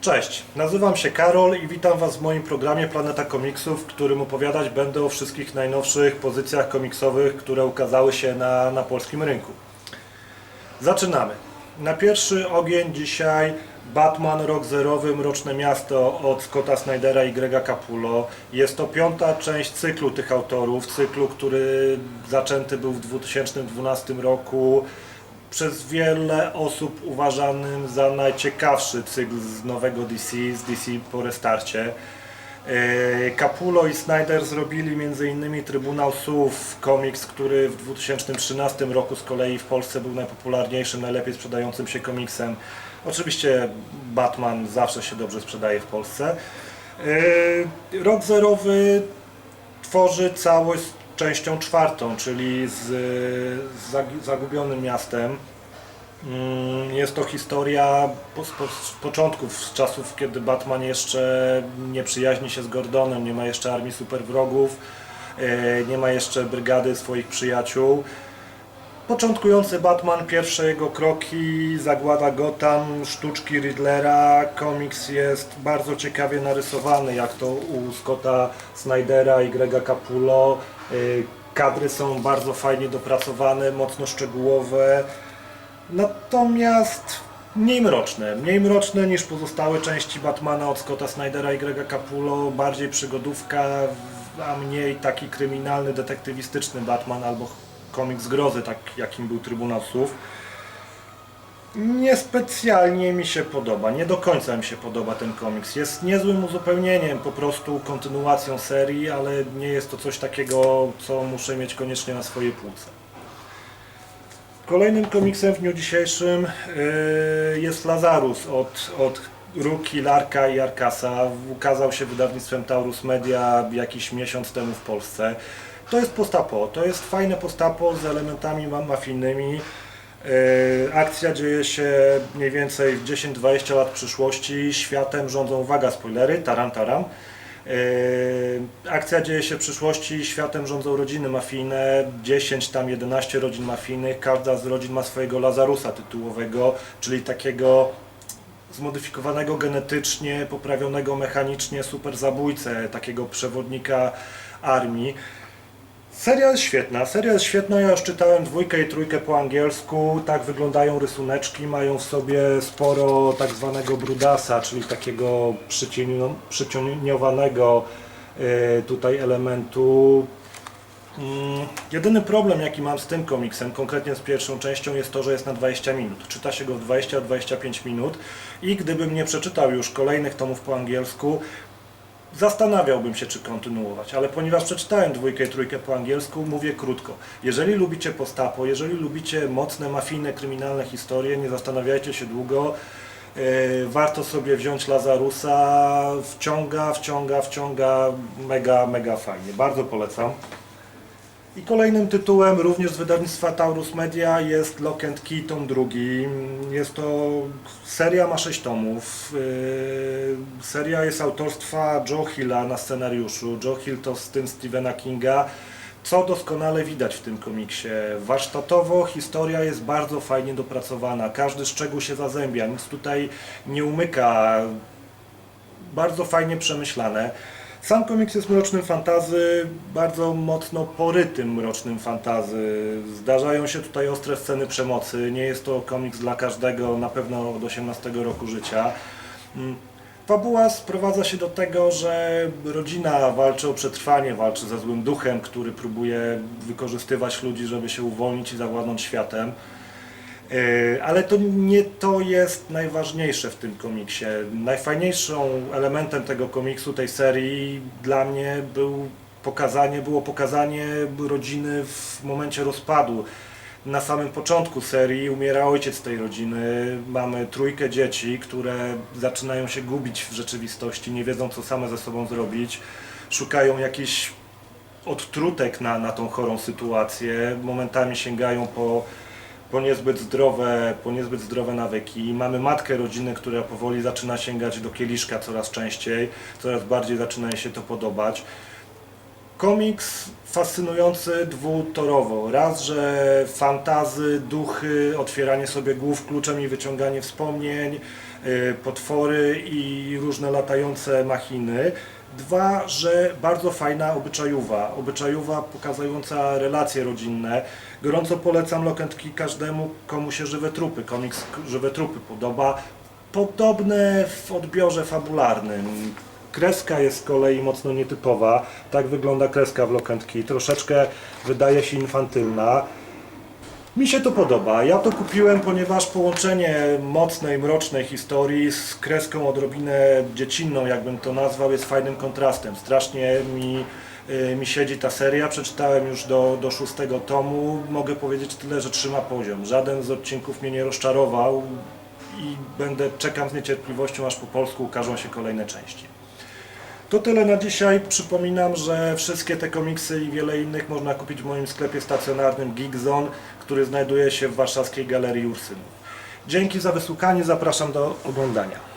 Cześć, nazywam się Karol i witam Was w moim programie Planeta Komiksów, w którym opowiadać będę o wszystkich najnowszych pozycjach komiksowych, które ukazały się na, na polskim rynku. Zaczynamy. Na pierwszy ogień dzisiaj Batman Rok Zerowy Mroczne Miasto od Scotta Snydera i Grega Capullo. Jest to piąta część cyklu tych autorów, cyklu, który zaczęty był w 2012 roku przez wiele osób uważanym za najciekawszy cykl z nowego DC, z DC po restarcie. E, Capullo i Snyder zrobili m.in. Trybunał Słów, komiks, który w 2013 roku z kolei w Polsce był najpopularniejszym, najlepiej sprzedającym się komiksem. Oczywiście Batman zawsze się dobrze sprzedaje w Polsce. E, Rok Zerowy tworzy całość częścią czwartą, czyli z, z zag- Zagubionym Miastem. Mm, Jest to historia po, po, z początków, z czasów, kiedy Batman jeszcze nie przyjaźni się z Gordonem, nie ma jeszcze armii superwrogów, e, nie ma jeszcze brygady swoich przyjaciół. Początkujący Batman, pierwsze jego kroki, zagłada Gotham, sztuczki Riddlera, komiks jest bardzo ciekawie narysowany, jak to u Scotta Snydera i Grega Capullo. Y, Kadry są bardzo fajnie dopracowane, mocno szczegółowe, natomiast mniej mroczne, mniej mroczne niż pozostałe części Batmana od Scotta Snydera i Grega Capullo, bardziej przygodówka, a mniej taki kryminalny, detektywistyczny Batman albo komiks grozy, tak jakim był Trybunał Słów. Niespecjalnie mi się podoba, nie do końca mi się podoba ten komiks. Jest niezłym uzupełnieniem, po prostu kontynuacją serii, ale nie jest to coś takiego, co muszę mieć koniecznie na swojej półce. Kolejnym komiksem w dniu dzisiejszym yy, jest Lazarus od, od Ruki, Larka i Arkasa. Ukazał się wydawnictwem Taurus Media jakiś miesiąc temu w Polsce. To jest postapo, to jest fajne postapo z elementami ma- mafijnymi. Yy, Akcja dzieje się mniej więcej w 10-20 lat przyszłości. Światem rządzą, uwaga, spoilery, taram taram. Yy, Akcja dzieje się w przyszłości, światem rządzą rodziny mafijne, 10 tam 11 rodzin mafijnych, każda z rodzin ma swojego Lazarusa tytułowego, czyli takiego zmodyfikowanego genetycznie, poprawionego mechanicznie super zabójcę, takiego przewodnika armii. Seria jest świetna, seria jest świetna, ja już czytałem dwójkę i trójkę po angielsku, tak wyglądają rysuneczki, mają w sobie sporo tak zwanego brudasa, czyli takiego przycienio- przycieniowanego e, tutaj elementu. Mm, Jedyny problem jaki mam z tym komiksem, konkretnie z pierwszą częścią jest to, że jest na 20 minut. Czyta się go w 20-25 minut i gdybym nie przeczytał już kolejnych tomów po angielsku, Zastanawiałbym się, czy kontynuować, ale ponieważ przeczytałem dwójkę i trójkę po angielsku, mówię krótko. Jeżeli lubicie postapo, jeżeli lubicie mocne, mafijne, kryminalne historie, nie zastanawiajcie się długo. Yy, warto sobie wziąć Lazarusa. Wciąga, wciąga, wciąga. Mega, mega fajnie. Bardzo polecam. I kolejnym tytułem, również z wydawnictwa Taurus Media, jest Lock and Key, tom drugi. Jest to seria, ma 6 tomów. Yy, Seria jest autorstwa Joe Hilla na scenariuszu. Joe Hill to syn Stephena Kinga, co doskonale widać w tym komiksie. Warsztatowo historia jest bardzo fajnie dopracowana, każdy szczegół się zazębia, nic tutaj nie umyka, bardzo fajnie przemyślane. Sam komiks jest mrocznym fantazy, bardzo mocno porytym mrocznym fantazy. Zdarzają się tutaj ostre sceny przemocy. Nie jest to komiks dla każdego, na pewno od 18 roku życia. Mm. Fabuła sprowadza się do tego, że rodzina walczy o przetrwanie, walczy ze złym duchem, który próbuje wykorzystywać ludzi, żeby się uwolnić i zawładnąć światem. Yy, Ale to nie to jest najważniejsze w tym komiksie. Najfajniejszą elementem tego komiksu, tej serii dla mnie był pokazanie, było pokazanie rodziny w momencie rozpadu. Na samym początku serii umiera ojciec tej rodziny, mamy trójkę dzieci, które zaczynają się gubić w rzeczywistości, nie wiedzą co same ze sobą zrobić, szukają jakichś odtrutek na, na tą chorą sytuację, momentami sięgają po po niezbyt zdrowe, po niezbyt zdrowe nawyki. Mamy matkę rodziny, która powoli zaczyna sięgać do kieliszka coraz częściej, coraz bardziej zaczyna jej się to podobać. Komiks fascynujący dwutorowo. Raz, że fantazy, duchy, otwieranie sobie głów kluczem i wyciąganie wspomnień, y, potwory i różne latające machiny. Dwa, że bardzo fajna obyczajowa, obyczajowa pokazująca relacje rodzinne. Gorąco polecam Lokentki każdemu, komu się Żywe Trupy, komiks Żywe Trupy podoba. Podobne w odbiorze fabularnym. Kreska jest z kolei mocno nietypowa. Tak wygląda kreska w Lokentki. Troszeczkę wydaje się infantylna. Mi się to podoba. Ja to kupiłem, ponieważ połączenie mocnej, mrocznej historii z kreską odrobinę dziecinną, jakbym to nazwał, jest fajnym kontrastem. Strasznie mi, y, mi siedzi ta seria. Przeczytałem już do, do szóstego tomu. Mogę powiedzieć tyle, że trzyma poziom. Żaden z odcinków mnie nie rozczarował i będę czekam z niecierpliwością, aż po polsku ukażą się kolejne części. To tyle na dzisiaj. Przypominam, że wszystkie te komiksy i wiele innych można kupić w moim sklepie stacjonarnym Geekzone, który znajduje się w warszawskiej Galerii Ursynów. Dzięki za wysłuchanie, zapraszam do oglądania.